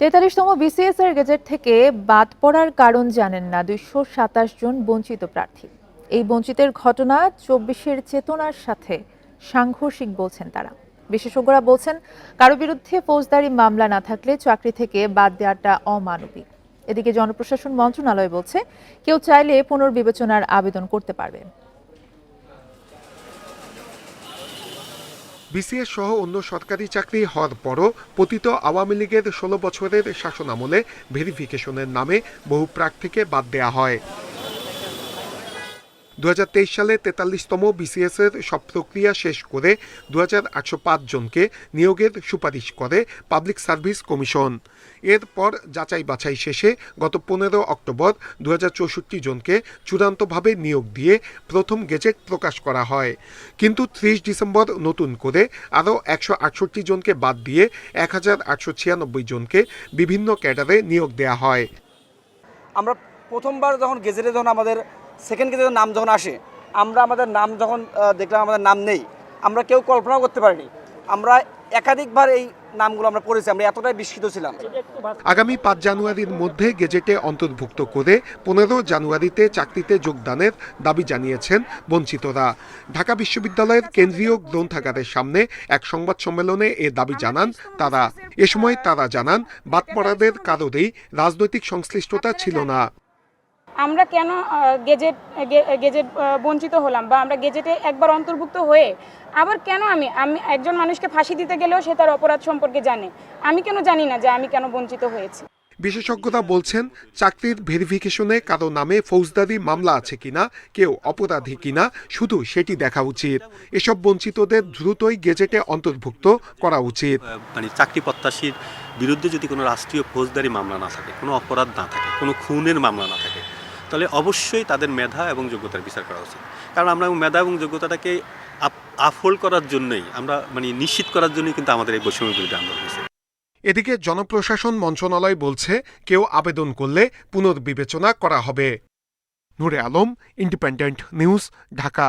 তেতাল্লিশতম BCS এর gazette থেকে বাদ পড়ার কারণ জানেন না দুইশো সাতাশ জন বঞ্চিত প্রার্থী। এই বঞ্চিতের ঘটনা চব্বিশের চেতনার সাথে সাংঘর্ষিক বলছেন তারা। বিশেষজ্ঞরা বলছেন, কারও বিরুদ্ধে ফৌজদারি মামলা না থাকলে চাকরি থেকে বাদ দেওয়াটা অমানবিক। এদিকে জনপ্রশাসন মন্ত্রণালয় বলছে, কেউ চাইলে পুনর্বিবেচনার আবেদন করতে পারবে বিসিএস সহ অন্য সরকারি চাকরি হওয়ার পরও পতিত আওয়ামী লীগের ষোলো বছরের শাসনামলে ভেরিফিকেশনের নামে বহু প্রার্থীকে বাদ দেয়া হয়। দু হাজার তেইশ সালে তেতাল্লিশতম বিসিএস এর সব প্রক্রিয়া শেষ করে দু হাজার আটশো পাঁচ জনকে নিয়োগের সুপারিশ করে পাবলিক সার্ভিস কমিশন। এরপর যাচাই বাছাই শেষে গত পনেরো অক্টোবর দু হাজার চৌষট্টি জনকে চূড়ান্তভাবে নিয়োগ দিয়ে প্রথম গেজেট প্রকাশ করা হয়। কিন্তু ত্রিশ ডিসেম্বর নতুন করে আরও একশো আটষট্টি জনকে বাদ দিয়ে এক হাজার আটশো ছিয়ানব্বই জনকে বিভিন্ন ক্যাডারে নিয়োগ দেয়া হয়। আমরা প্রথমবার যখন গেজেটে যখন আমাদের সেকেন্ড গেজেটের নাম যখন আসে, আমরা আমাদের নাম যখন দেখলাম আমাদের নাম নেই, আমরা কেউ কল্পনাও করতে পারিনি। আমরা একাধিকবার এই নামগুলো আমরা পড়েছি, আমরা এতটাই বিস্মিত ছিলাম। আগামী পাঁচ জানুয়ারির মধ্যে গেজেটে অন্তর্ভুক্ত করে পনেরো জানুয়ারিতে চাকরিতে যোগদানের দাবি জানিয়েছেন বঞ্চিতরা। ঢাকা বিশ্ববিদ্যালয়ের কেন্দ্রীয় গ্রন্থাগারের সামনে এক সংবাদ সম্মেলনে এ দাবি জানান তারা। এ সময় তারা জানান বাদপড়াদের কারোরই রাজনৈতিক সংশ্লিষ্টতা ছিল না। আমরা কেন গেজেট গেজেট বঞ্চিত হলাম বা আমরা গেজেটে একবার অন্তর্ভুক্ত হয়ে আবার কেন আমি আমি একজন মানুষকে ফাঁসি দিতে গেলেও সে তার অপরাধ সম্পর্কে জানে? আমি কেন জানি না যে আমি কেন বঞ্চিত হয়েছি? বিশেষজ্ঞরা বলছেন চাকরির ভেরিফিকেশনে কারও নামে ফৌজদারি মামলা আছে কিনা কেউ অপরাধী কিনা শুধু সেটি দেখা উচিত। এসব বঞ্চিতদের দ্রুতই গেজেটে অন্তর্ভুক্ত করা উচিত। মানে চাকরি প্রত্যাশীর বিরুদ্ধে যদি কোনো রাষ্ট্রীয় ফৌজদারি মামলা না থাকে কোনো অপরাধ না থাকে কোনো খুনের মামলা না থাকে তাহলে অবশ্যই তাদের মেধা এবং যোগ্যতার বিচার করা উচিত। কারণ আমরা মেধা এবং যোগ্যতাটাকে আফল করার জন্যই, আমরা মানে নিশ্চিত করার জন্যই কিন্তু আমাদের এই বৈষম্য বিরুদ্ধে আন্দোলন হয়েছে। এদিকে জনপ্রশাসন মন্ত্রণালয় বলছে, কেউ আবেদন করলে পুনর্বিবেচনা করা হবে। Noore Alam independent news Dhaka.